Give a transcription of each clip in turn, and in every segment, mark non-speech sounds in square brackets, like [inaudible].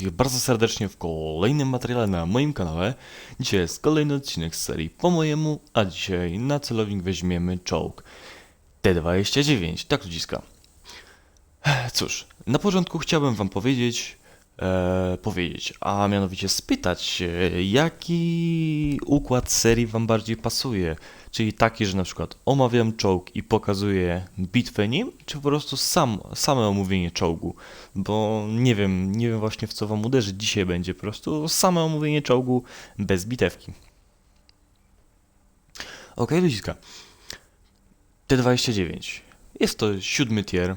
wszystkich bardzo serdecznie w kolejnym materiale na moim kanale. Dzisiaj jest kolejny odcinek z serii po mojemu, a dzisiaj na celownik weźmiemy czołg T-29, tak ludziska. Cóż, na początku chciałbym wam powiedzieć, powiedzieć, a mianowicie spytać się, jaki układ serii wam bardziej pasuje. Czyli taki, że na przykład omawiam czołg i pokazuję bitwę nim, czy po prostu sam, same omówienie czołgu. Bo nie wiem, nie wiem właśnie w co wam uderzy dzisiaj będzie, po prostu same omówienie czołgu bez bitewki. Okej, ludziska. T29. Jest to siódmy tier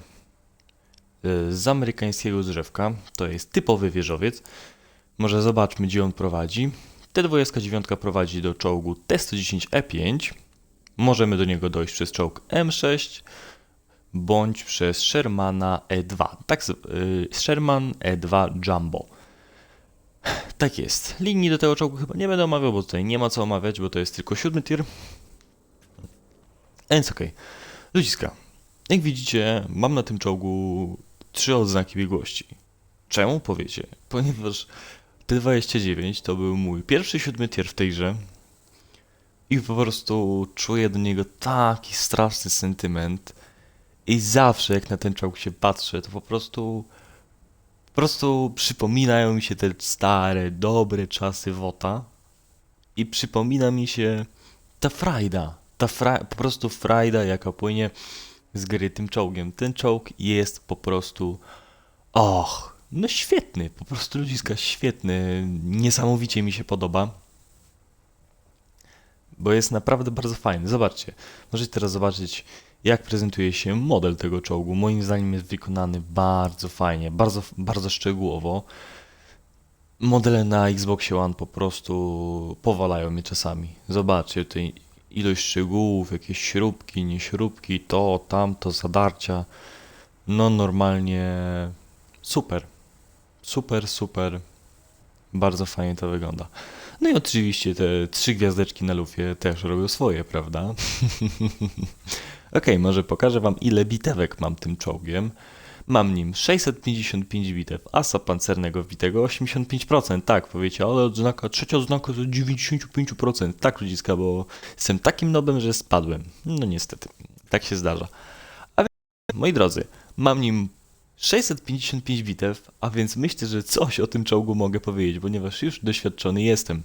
z amerykańskiego drzewka. To jest typowy wieżowiec. Może zobaczmy, gdzie on prowadzi. T29 prowadzi do czołgu T110E5. Możemy do niego dojść przez czołg M6 bądź przez Shermana E2. Tak, y, Sherman E2 Jumbo. Tak jest. Linii do tego czołgu chyba nie będę omawiał, bo tutaj nie ma co omawiać, bo to jest tylko siódmy tier. Więc okej. Ludziska, jak widzicie, mam na tym czołgu trzy odznaki biegłości. Czemu powiecie? Ponieważ T29 to był mój pierwszy siódmy tier w tej grze i po prostu czuję do niego taki straszny sentyment i zawsze jak na ten czołg się patrzę, to po prostu po prostu przypominają mi się te stare, dobre czasy WOTA i przypomina mi się ta frajda, ta fra po prostu frajda, jaka płynie z gry tym czołgiem. Ten czołg jest po prostu och, no świetny, po prostu ludziska świetny, niesamowicie mi się podoba. Bo jest naprawdę bardzo fajny. Zobaczcie, możecie teraz zobaczyć, jak prezentuje się model tego czołgu. Moim zdaniem jest wykonany bardzo fajnie, bardzo, bardzo szczegółowo. Modele na Xboxie One po prostu powalają mnie czasami. Zobaczcie tutaj ilość szczegółów, jakieś śrubki, nie śrubki, to, tamto, zadarcia. No normalnie super. Super, super. Bardzo fajnie to wygląda. No i oczywiście te trzy gwiazdeczki na lufie też robią swoje, prawda? [laughs] Okej, może pokażę wam ile bitewek mam tym czołgiem. Mam nim 655 bitew, asa pancernego wbitego 85%, tak powiecie, ale odznaka, trzecia odznaka to 95%, tak ludziska, bo jestem takim nobem, że spadłem. No niestety, tak się zdarza. A więc, moi drodzy, mam nim 655 bitew, a więc myślę, że coś o tym czołgu mogę powiedzieć, ponieważ już doświadczony jestem.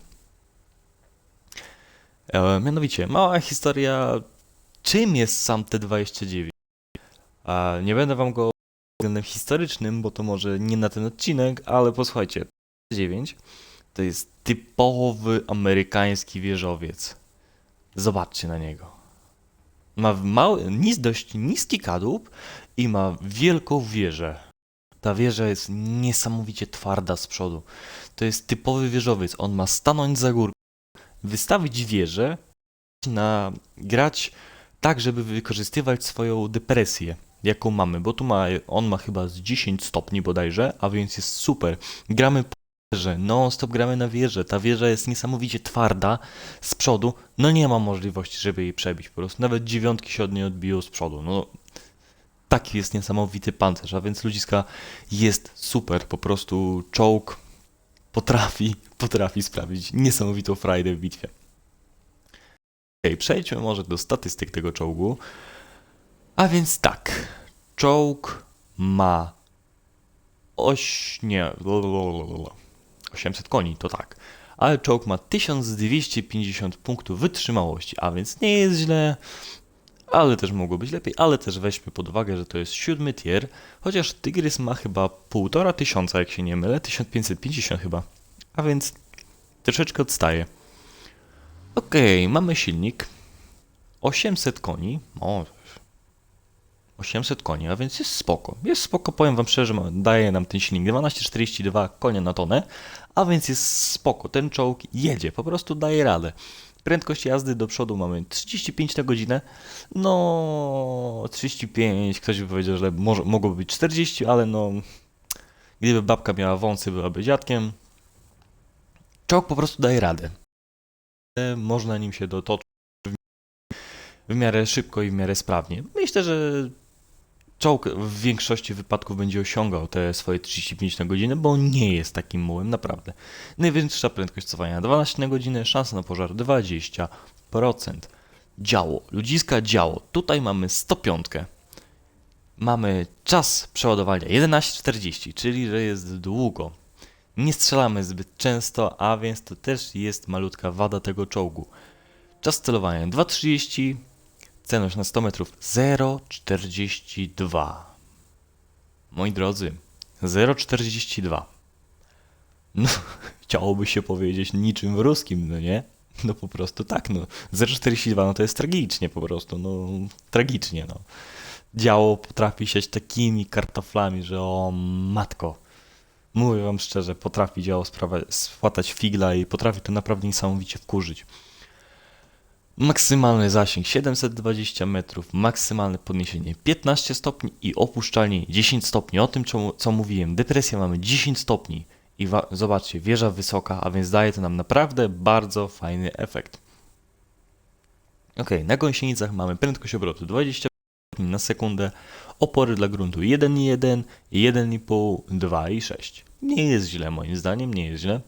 E, mianowicie, mała historia, czym jest sam T29. A nie będę wam go względem historycznym, bo to może nie na ten odcinek, ale posłuchajcie. T9 to jest typowy amerykański wieżowiec. Zobaczcie na niego. Ma mały, nis, dość niski kadłub i ma wielką wieżę. Ta wieża jest niesamowicie twarda z przodu. To jest typowy wieżowiec. On ma stanąć za górką, wystawić wieżę, na grać tak, żeby wykorzystywać swoją depresję, jaką mamy, bo tu ma, on ma chyba z 10 stopni bodajże, a więc jest super. Gramy po wieżę, non stop gramy na wieżę, ta wieża jest niesamowicie twarda z przodu, no nie ma możliwości, żeby jej przebić, po prostu nawet dziewiątki się od niej odbiją z przodu, no taki jest niesamowity pancerz, a więc ludziska jest super, po prostu czołg potrafi, potrafi sprawić niesamowitą frajdę w bitwie. Okej, przejdźmy może do statystyk tego czołgu. A więc tak, czołg ma oś... nie... blablabla. 800 koni, to tak. Ale czołg ma 1250 punktów wytrzymałości, a więc nie jest źle, ale też mogło być lepiej, ale też weźmy pod uwagę, że to jest siódmy tier, chociaż Tygrys ma chyba półtora tysiąca, jak się nie mylę, 1550 chyba, a więc troszeczkę odstaje. Okej, mamy silnik. 800 koni. 800 koni, a więc jest spoko. Jest spoko, powiem wam szczerze, daje nam ten silnik 12,42 konia na tonę, a więc jest spoko. Ten czołg jedzie, po prostu daje radę. Prędkość jazdy do przodu mamy 35 na godzinę. No, 35, ktoś by powiedział, że może, mogłoby być 40, ale no, gdyby babka miała wąsy, byłaby dziadkiem. Czołg po prostu daje radę można nim się dotoczyć w miarę szybko i w miarę sprawnie. Myślę, że Czołg w większości wypadków będzie osiągał te swoje 35 na godzinę, bo nie jest takim mułem, naprawdę. Najwyższa prędkość cofania 12 na godzinę, szansa na pożar 20%. Działo, ludziska działo. Tutaj mamy 105. Mamy czas przeładowania 11.40, czyli że jest długo. Nie strzelamy zbyt często, a więc to też jest malutka wada tego czołgu. Czas celowania 2.30, celność na 100 metrów 0,42. Moi drodzy, 0,42. No, [laughs] chciałoby się powiedzieć niczym w ruskim, no nie? No po prostu tak, no. 0,42 no to jest tragicznie po prostu, no tragicznie, no. Działo potrafi siać takimi kartoflami, że o matko. Mówię wam szczerze, potrafi działo spłatać figla i potrafi to naprawdę niesamowicie wkurzyć. Maksymalny zasięg 720 metrów, maksymalne podniesienie 15 stopni i opuszczalnie 10 stopni. O tym, co, mówiłem, depresja mamy 10 stopni. I zobaczcie, wieża wysoka, a więc daje to nam naprawdę bardzo fajny efekt. Ok, na gąsienicach mamy prędkość obrotu 20 stopni na sekundę, opory dla gruntu 1,1, 1,5, 2,6. Nie jest źle moim zdaniem, nie jest źle.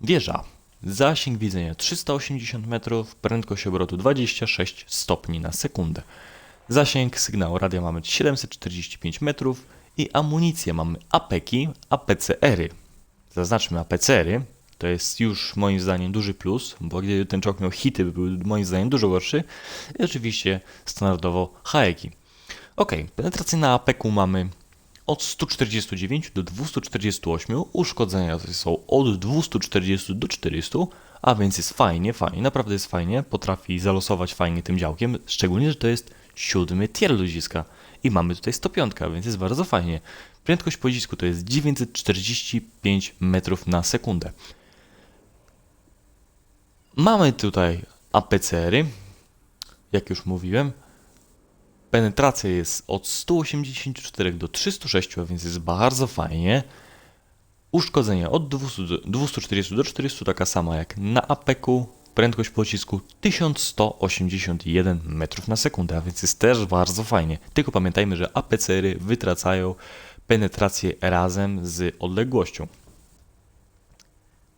Wieża. Zasięg widzenia 380 metrów, prędkość obrotu 26 stopni na sekundę. Zasięg sygnału radia mamy 745 metrów i amunicję mamy APEKi, APCR-y. Zaznaczmy APCR-y, to jest już moim zdaniem duży plus, bo gdyby ten czołg miał hity, by był moim zdaniem dużo gorszy. I oczywiście standardowo haeki. Ok, penetracyjna APEK-u mamy od 149 do 248, uszkodzenia są od 240 do 400, a więc jest fajnie, fajnie, naprawdę jest fajnie, potrafi zalosować fajnie tym działkiem, szczególnie, że to jest siódmy tier ludziska i mamy tutaj 105, więc jest bardzo fajnie. Prędkość pocisku to jest 945 metrów na sekundę. Mamy tutaj APCR-y, jak już mówiłem, Penetracja jest od 184 do 306, a więc jest bardzo fajnie. Uszkodzenia od 200 do, 240 do 400, taka sama jak na APEK-u. Prędkość pocisku 1181 metrów na sekundę, a więc jest też bardzo fajnie. Tylko pamiętajmy, że APCR-y wytracają penetrację razem z odległością.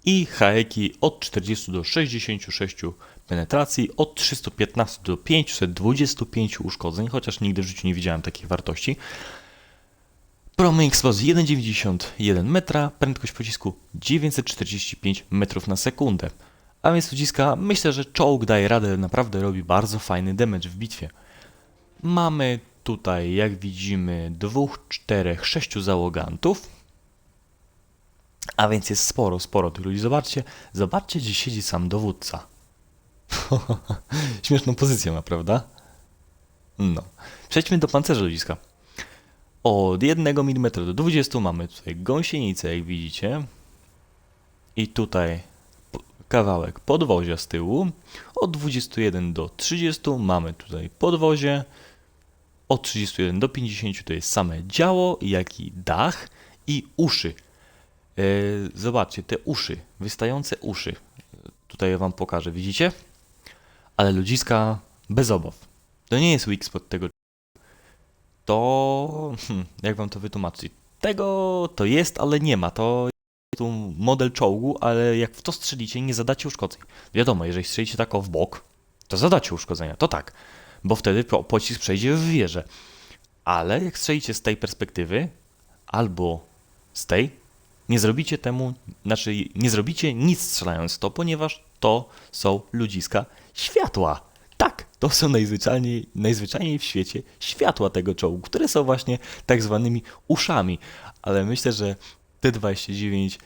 I haeki od 40 do 66 penetracji, od 315 do 525 uszkodzeń, chociaż nigdy w życiu nie widziałem takich wartości. Promień eksplozji 1,91 metra, prędkość pocisku 945 metrów na sekundę. A więc ludziska, myślę, że czołg daje radę, naprawdę robi bardzo fajny damage w bitwie. Mamy tutaj, jak widzimy, dwóch, czterech, sześciu załogantów. A więc jest sporo, sporo tych ludzi. Zobaczcie, zobaczcie, gdzie siedzi sam dowódca. [laughs] Śmieszną pozycję ma, prawda? No. Przejdźmy do pancerza ludziska. Od 1 mm do 20 mamy tutaj gąsienicę, jak widzicie. I tutaj kawałek podwozia z tyłu. Od 21 do 30 mamy tutaj podwozie. Od 31 do 50 to jest same działo, jak i dach i uszy. E, Zobaczcie, te uszy, wystające uszy. Tutaj ja wam pokażę, widzicie? Ale ludziska bez obaw. To nie jest weak spot tego. To. Hmm, jak wam to wytłumaczyć? Tego to jest, ale nie ma. To tu model czołgu, ale jak w to strzelicie, nie zadacie uszkodzeń. Wiadomo, jeżeli strzelicie tak o w bok, to zadacie uszkodzenia, to tak. Bo wtedy po- pocisk przejdzie w wieżę. Ale jak strzelicie z tej perspektywy, albo z tej, nie zrobicie temu, znaczy nie zrobicie nic strzelając to, ponieważ to są ludziska światła. Tak, to są najzwyczajniej, najzwyczajniej w świecie światła tego czołgu, które są właśnie tak zwanymi uszami. Ale myślę, że T-29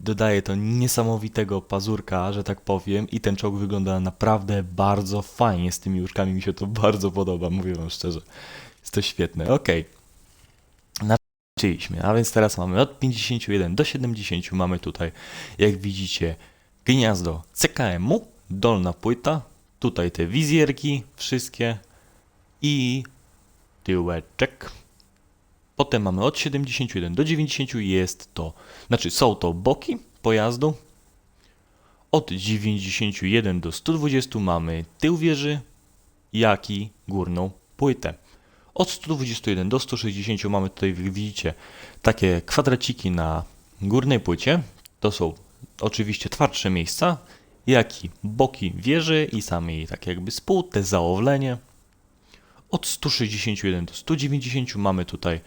dodaje to niesamowitego pazurka, że tak powiem, i ten czołg wygląda naprawdę bardzo fajnie z tymi uszkami. Mi się to [laughs] bardzo podoba, mówię wam szczerze. Jest to świetne. Okej. Zaczęliśmy, a więc teraz mamy od 51 do 70 mamy tutaj, jak widzicie, gniazdo CKM-u, dolna płyta, tutaj te wizjerki wszystkie i tyłeczek. Potem mamy od 71 do 90 jest to, znaczy są to boki pojazdu. Od 91 do 120 mamy tył wieży, jak i górną płytę. Od 121 do 160 mamy tutaj, widzicie, takie kwadraciki na górnej płycie. To są oczywiście twardsze miejsca, jak i boki wieży i same jej tak jakby spód, te zaowlenie. Od 161 do 190 mamy tutaj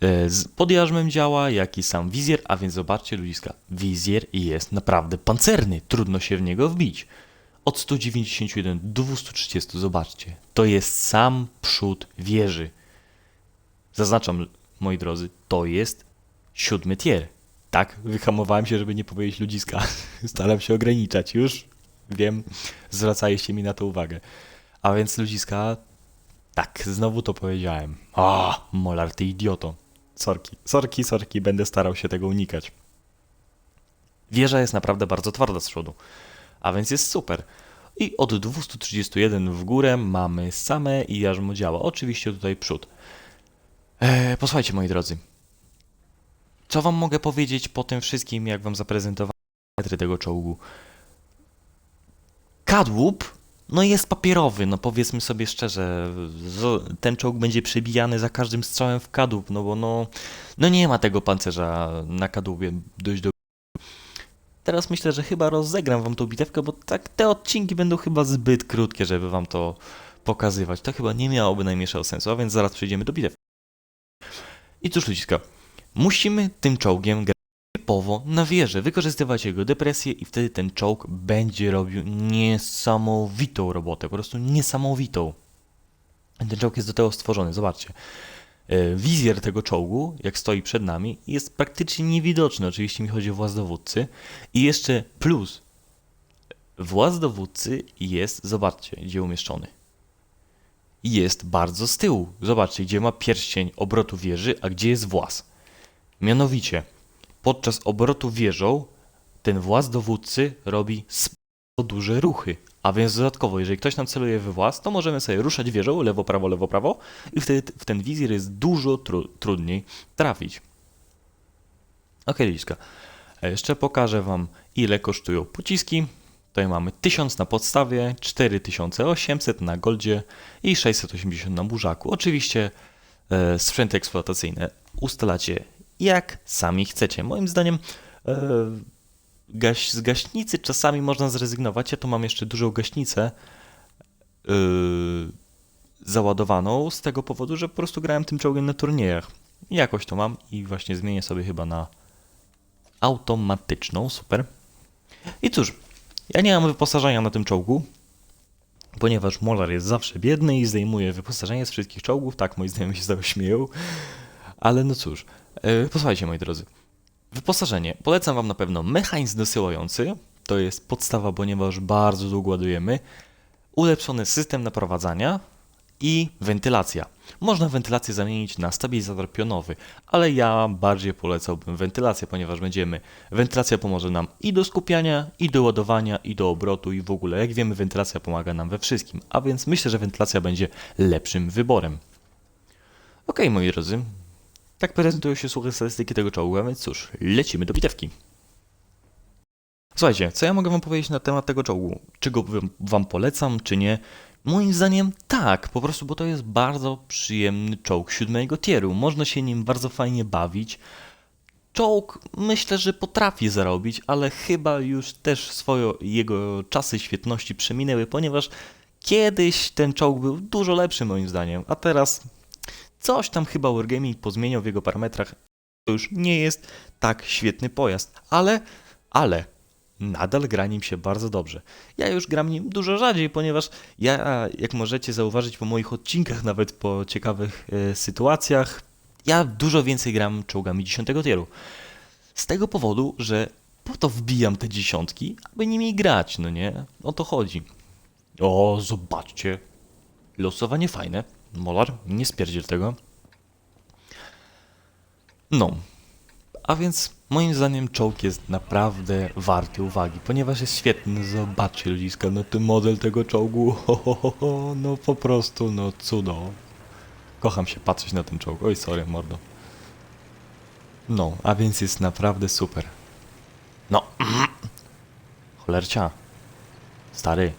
e, z pod jarzmem działa, jak i sam wizjer, a więc zobaczcie ludziska, wizjer jest naprawdę pancerny, trudno się w niego wbić. Od 191 do 230, zobaczcie, to jest sam przód wieży. Zaznaczam, moi drodzy, to jest siódmy tier. Tak, wyhamowałem się, żeby nie powiedzieć ludziska. [laughs] Staram się ograniczać już. Wiem, zwracaliście mi na to uwagę. A więc ludziska, tak, znowu to powiedziałem. A, Molar, ty idioto. Sorki, sorki, sorki, będę starał się tego unikać. Wieża jest naprawdę bardzo twarda z przodu, a więc jest super. I od 231 w górę mamy same i jarzmo działa. Oczywiście tutaj przód. Eee, posłuchajcie, moi drodzy. Co wam mogę powiedzieć po tym wszystkim, jak wam zaprezentowałem metry tego czołgu? Kadłub, no jest papierowy, no powiedzmy sobie szczerze, ten czołg będzie przebijany za każdym strzałem w kadłub, no bo no, no nie ma tego pancerza na kadłubie dość do... Teraz myślę, że chyba rozegram wam tą bitewkę, bo tak te odcinki będą chyba zbyt krótkie, żeby wam to pokazywać. To chyba nie miałoby najmniejszego sensu, a więc zaraz przejdziemy do bitewki. I cóż ludziska, musimy tym czołgiem grać typowo na wieżę, wykorzystywać jego depresję i wtedy ten czołg będzie robił niesamowitą robotę, po prostu niesamowitą. Ten czołg jest do tego stworzony, zobaczcie. E, Wizjer tego czołgu, jak stoi przed nami, jest praktycznie niewidoczny. Oczywiście mi chodzi o właz dowódcy. I jeszcze plus, właz dowódcy jest, zobaczcie, gdzie umieszczony. Jest bardzo z tyłu. Zobaczcie, gdzie ma pierścień obrotu wieży, a gdzie jest właz. Mianowicie, podczas obrotu wieżą ten właz dowódcy robi duże ruchy. A więc dodatkowo, jeżeli ktoś nam celuje we włas, to możemy sobie ruszać wieżą lewo, prawo, lewo, prawo i wtedy w ten wizjer jest dużo tru- trudniej trafić. Ok, liczka. A Jeszcze pokażę Wam, ile kosztują pociski. Tutaj mamy 1000 na podstawie, 4800 na goldzie i 680 na burzaku. Oczywiście e, sprzęty eksploatacyjne ustalacie jak sami chcecie. Moim zdaniem e, gaś, z gaśnicy czasami można zrezygnować. Ja tu mam jeszcze dużą gaśnicę yy, załadowaną z tego powodu, że po prostu grałem tym czołgiem na turniejach. Jakoś to mam i właśnie zmienię sobie chyba na automatyczną. Super. I cóż, ja nie mam wyposażenia na tym czołgu, ponieważ Molar jest zawsze biedny i zdejmuje wyposażenie z wszystkich czołgów. Tak, moi znajomi się z śmieją. Ale no cóż, yy, posłuchajcie moi drodzy. Wyposażenie. Polecam Wam na pewno mechanizm dosyłający. To jest podstawa, ponieważ bardzo długo ładujemy. Ulepszony system naprowadzania i wentylacja. Można wentylację zamienić na stabilizator pionowy, ale ja bardziej polecałbym wentylację, ponieważ będziemy. Wentylacja pomoże nam i do skupiania, i do ładowania, i do obrotu, i w ogóle. Jak wiemy, wentylacja pomaga nam we wszystkim, a więc myślę, że wentylacja będzie lepszym wyborem. Ok, moi drodzy, tak prezentują się suche statystyki tego czołgu, a więc cóż, lecimy do bitewki. Słuchajcie, co ja mogę wam powiedzieć na temat tego czołgu? Czy go wam polecam, czy nie? Moim zdaniem tak, po prostu, bo to jest bardzo przyjemny czołg siódmego tieru. Można się nim bardzo fajnie bawić. Czołg myślę, że potrafi zarobić, ale chyba już też swoje jego czasy świetności przeminęły, ponieważ kiedyś ten czołg był dużo lepszy moim zdaniem, a teraz Coś tam chyba Wargaming pozmieniał w jego parametrach. To już nie jest tak świetny pojazd, ale, ale nadal gra nim się bardzo dobrze. Ja już gram nim dużo rzadziej, ponieważ ja, jak możecie zauważyć po moich odcinkach, nawet po ciekawych e, sytuacjach, ja dużo więcej gram czołgami 10 tieru. Z tego powodu, że po to wbijam te dziesiątki, aby nimi grać, no nie? O to chodzi. O, zobaczcie. Losowanie fajne. Molar, nie spierdziel tego. No. A więc moim zdaniem czołg jest naprawdę warty uwagi, ponieważ jest świetny. Zobaczcie ludziska, no ten model tego czołgu, [laughs] ho, ho, ho, ho, no po prostu, no cudo. Kocham się patrzeć na ten czołg. Oj, sorry, mordo. No, a więc jest naprawdę super. No. [clears throat] Cholercia. Stary.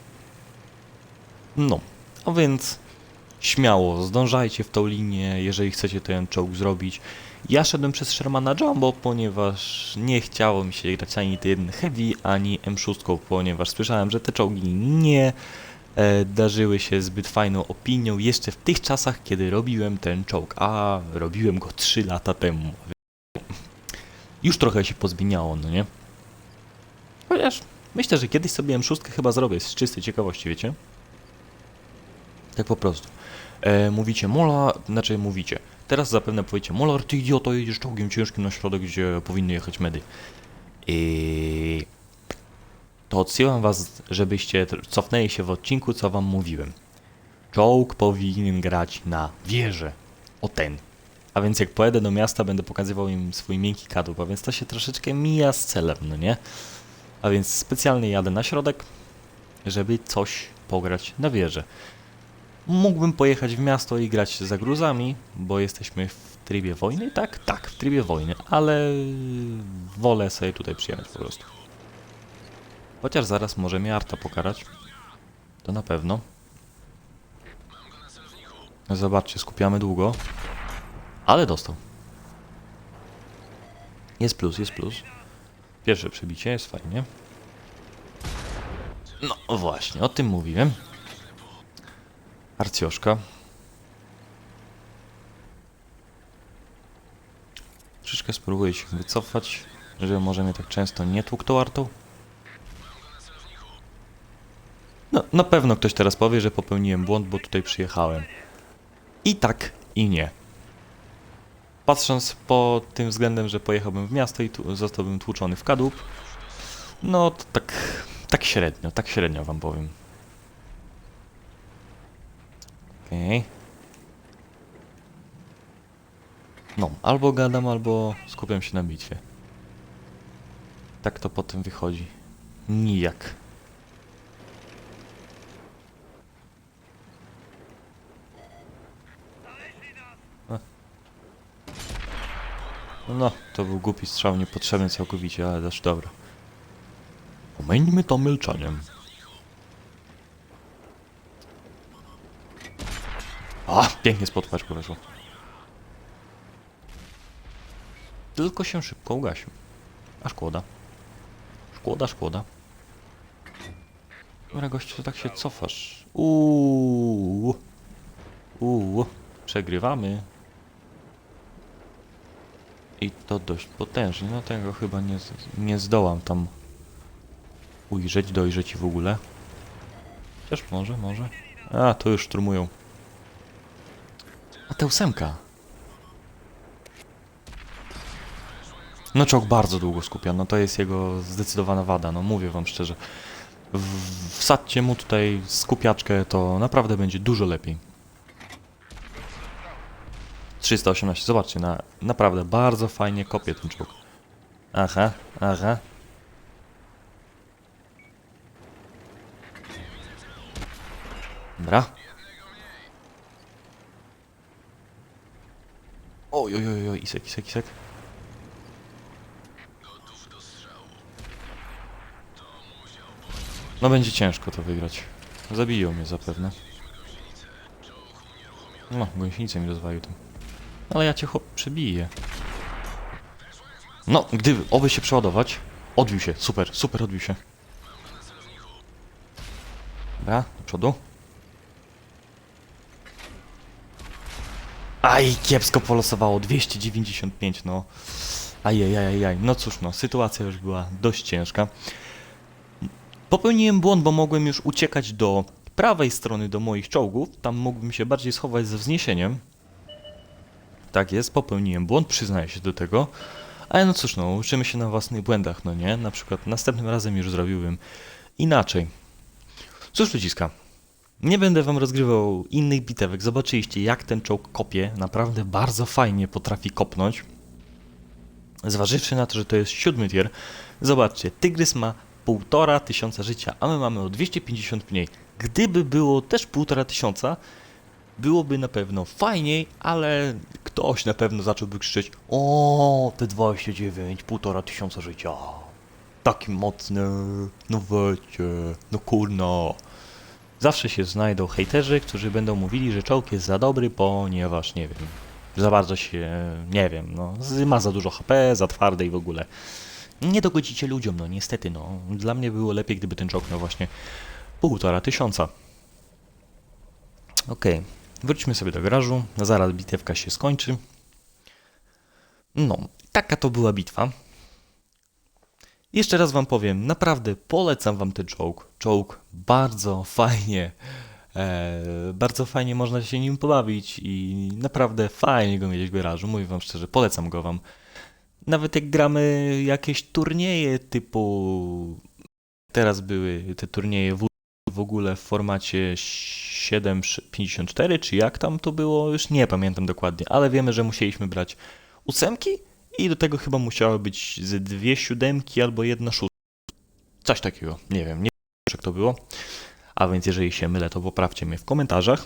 No, a więc śmiało, zdążajcie w tą linię, jeżeli chcecie ten czołg zrobić. Ja szedłem przez Shermana Jumbo, ponieważ nie chciało mi się grać ani T1 Heavy, ani M6, ponieważ słyszałem, że te czołgi nie e, darzyły się zbyt fajną opinią jeszcze w tych czasach, kiedy robiłem ten czołg, a robiłem go 3 lata temu. Już trochę się pozmieniało, no nie? Chociaż myślę, że kiedyś sobie M6 chyba zrobię z czystej ciekawości, wiecie? Tak po prostu. E, mówicie Mola, znaczy mówicie. Teraz zapewne powiecie Molar, ty idioto, jedziesz czołgiem ciężkim na środek, gdzie powinny jechać medy. I to odsyłam was, żebyście cofnęli się w odcinku, co wam mówiłem. Czołg powinien grać na wieżę. O ten. A więc jak pojadę do miasta, będę pokazywał im swój miękki kadłub, a więc to się troszeczkę mija z celem, no nie? A więc specjalnie jadę na środek, żeby coś pograć na wieżę. Mógłbym pojechać w miasto i grać za gruzami, bo jesteśmy w trybie wojny, tak? Tak, w trybie wojny, ale wolę sobie tutaj przyjechać po prostu. Chociaż zaraz może mnie Arta pokarać. To na pewno. Zobaczcie, skupiamy długo. Ale dostał. Jest plus, jest plus. Pierwsze przebicie jest fajnie. No właśnie, o tym mówiłem. Arcjoszka. Troszeczkę spróbuję się wycofać, żeby może mnie tak często nie tłukł tą artą. No, na pewno ktoś teraz powie, że popełniłem błąd, bo tutaj przyjechałem. I tak, i nie. Patrząc po tym względem, że pojechałbym w miasto i tu zostałbym tłuczony w kadłub, no to tak, tak średnio, tak średnio wam powiem. Okej. No, albo gadam, albo skupiam się na bitwie. Tak to potem wychodzi. Nijak. No, to był głupi strzał, niepotrzebny całkowicie, ale też dobra. Omęćmy to milczeniem. A, pięknie spod paczku weszło. Tylko się szybko ugasił. A szkoda. Szkoda, szkoda. Dobra, gościu, to tak się cofasz. Uuu. Uuu. Przegrywamy. I to dość potężnie. No tego chyba nie, nie zdołam tam ujrzeć, dojrzeć i w ogóle. Chociaż może, może. A, to już szturmują. A ta ósemka. No czołg bardzo długo skupia, no to jest jego zdecydowana wada, no mówię wam szczerze. Wsadźcie mu tutaj skupiaczkę, to naprawdę będzie dużo lepiej. 318, zobaczcie, na, naprawdę bardzo fajnie kopie ten czołg. Aha, aha. Dobra. Oj, oj, oj, oj, isek, isek, isek. No będzie ciężko to wygrać. Zabiją mnie zapewne. No, gąsienicę mi rozwalił tam. Ale ja cię chłop przebiję. No, gdyby, oby się przeładować. Odbił się, super, super odbił się. Dobra, do przodu. Aj, kiepsko polosowało, 295, no. Ajajajaj, no cóż no, sytuacja już była dość ciężka. Popełniłem błąd, bo mogłem już uciekać do prawej strony do moich czołgów, tam mógłbym się bardziej schować ze wzniesieniem. Tak jest, popełniłem błąd, przyznaję się do tego. Ale no cóż no, uczymy się na własnych błędach, no nie? Na przykład następnym razem już zrobiłbym inaczej. Cóż ludziska, nie będę wam rozgrywał innych bitewek. Zobaczyliście, jak ten czołg kopie. Naprawdę bardzo fajnie potrafi kopnąć. Zważywszy na to, że to jest siódmy tier, zobaczcie, Tygrys ma półtora tysiąca życia, a my mamy o 250 mniej. Gdyby było też półtora tysiąca, byłoby na pewno fajniej, ale ktoś na pewno zacząłby krzyczeć O, te 29, półtora tysiąca życia. Taki mocny, no wiecie, no kurno. Zawsze się znajdą hejterzy, którzy będą mówili, że czołg jest za dobry, ponieważ, nie wiem, za bardzo się, nie wiem, no, ma za dużo HP, za twarde i w ogóle. Nie dogodzicie ludziom, no niestety, no. Dla mnie było lepiej, gdyby ten czołg miał właśnie półtora tysiąca. Okej, wróćmy sobie do garażu, zaraz bitewka się skończy. No, taka to była bitwa. Jeszcze raz wam powiem, naprawdę polecam wam ten czołg. Czołg bardzo fajnie, e, bardzo fajnie można się nim pobawić i naprawdę fajnie go mieć w garażu. Mówię wam szczerze, polecam go wam. Nawet jak gramy jakieś turnieje typu... Teraz były te turnieje w, w ogóle w formacie 7.54, czy jak tam to było, już nie pamiętam dokładnie, ale wiemy, że musieliśmy brać ósemki i do tego chyba musiały być ze dwie siódemki albo jedna szóstka. Coś takiego, nie wiem, nie wiem jak to było. A więc jeżeli się mylę, to poprawcie mnie w komentarzach.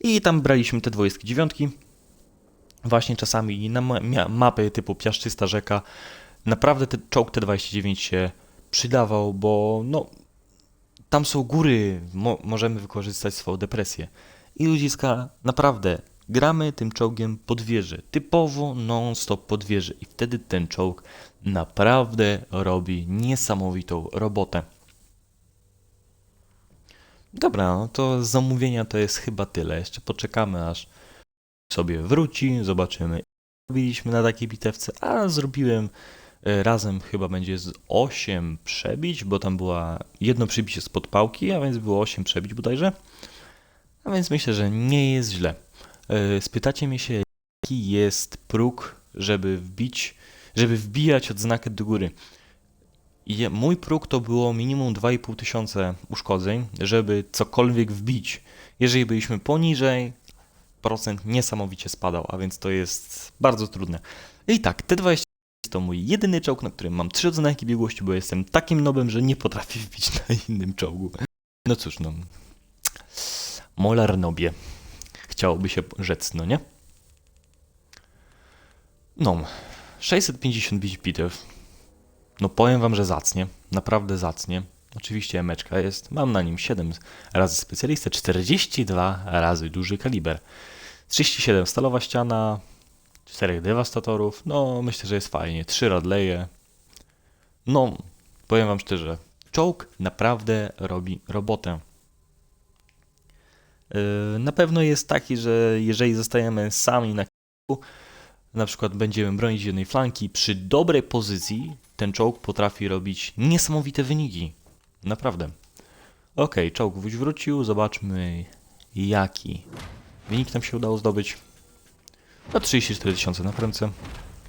I tam braliśmy te dwudziestki dziewiątki. Właśnie czasami na ma- mapy typu Piaszczysta Rzeka naprawdę ten czołg T29 się przydawał, bo no tam są góry, mo- możemy wykorzystać swoją depresję. I ludziska, naprawdę, gramy tym czołgiem pod wieżę. Typowo non-stop pod wieżę. I wtedy ten czołg naprawdę robi niesamowitą robotę. Dobra, no to z zamówienia to jest chyba tyle. Jeszcze poczekamy aż sobie wróci, zobaczymy. Robiliśmy na takiej bitewce, a zrobiłem e, razem chyba będzie z 8 przebić, bo tam była jedno przebicie spod pałki, a więc było 8 przebić bodajże. A więc myślę, że nie jest źle. E, Spytacie mnie się, jaki jest próg, żeby wbić, żeby wbijać odznakę do góry. Mój próg to było minimum 2,5 tysiące uszkodzeń, żeby cokolwiek wbić. Jeżeli byliśmy poniżej, procent niesamowicie spadał, a więc to jest bardzo trudne. I tak, T20 to mój jedyny czołg, na którym mam 3 odznaki biegłości, bo jestem takim nobem, że nie potrafię [laughs] wbić na innym czołgu. No cóż, no. Molar nobie. Chciałoby się rzec, no nie? No, 655 bitew. No powiem wam, że zacnie. Naprawdę zacnie. Oczywiście emeczka jest. Mam na nim 7 razy specjalistę, 42 razy duży kaliber. 37 stalowa ściana, 4 dewastatorów. No, myślę, że jest fajnie. 3 radleje. No, powiem wam szczerze, czołg naprawdę robi robotę. Yy, Na pewno jest taki, że jeżeli zostajemy sami na kilku, na przykład będziemy bronić jednej flanki przy dobrej pozycji, ten czołg potrafi robić niesamowite wyniki. Naprawdę. Okej, czołg wrócił, zobaczmy jaki wynik nam się udało zdobyć. No 34 tysiące na prędce,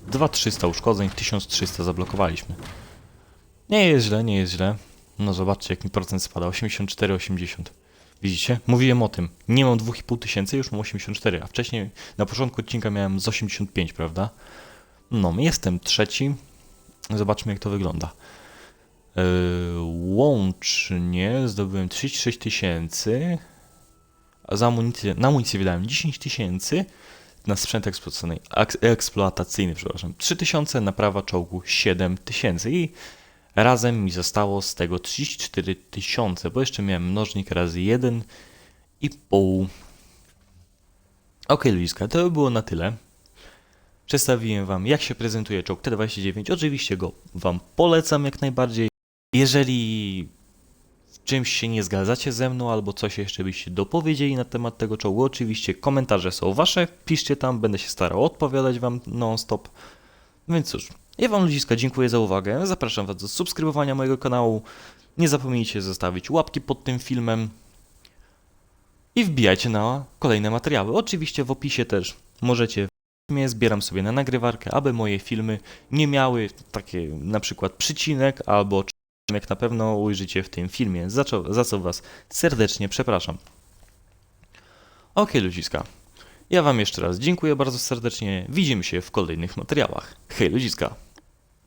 2300 uszkodzeń, 1300 zablokowaliśmy. Nie jest źle, nie jest źle. No zobaczcie jak mi procent spada, 84-80. Widzicie? Mówiłem o tym. Nie mam 2,5 tysięcy, już mam 84, a wcześniej na początku odcinka miałem z 85, prawda? No, jestem trzeci. Zobaczmy jak to wygląda. Yy, łącznie zdobyłem 36 tysięcy, a za amunicję, na amunicję wydałem 10 tysięcy, na sprzęt eksploatacyjny, eks- eksploatacyjny, przepraszam, 3 tysiące, naprawa czołgu 7 tysięcy i razem mi zostało z tego 34 tysiące, bo jeszcze miałem mnożnik razy 1 i pół. Ok, ludziska, to by było na tyle. Przedstawiłem Wam, jak się prezentuje czołg T29. Oczywiście go Wam polecam jak najbardziej. Jeżeli w czymś się nie zgadzacie ze mną, albo coś jeszcze byście dopowiedzieli na temat tego czołgu, oczywiście komentarze są Wasze. Piszcie tam, będę się starał odpowiadać Wam non-stop. Więc cóż, ja Wam ludziska dziękuję za uwagę. Zapraszam Was do subskrybowania mojego kanału. Nie zapomnijcie zostawić łapki pod tym filmem. I wbijajcie na kolejne materiały. Oczywiście w opisie też możecie mnie zbieram sobie na nagrywarkę, aby moje filmy nie miały takie na przykład przycinek albo jak na pewno ujrzycie w tym filmie, za co, za co Was serdecznie przepraszam. Ok, ludziska. Ja Wam jeszcze raz dziękuję bardzo serdecznie. Widzimy się w kolejnych materiałach. Hej, ludziska.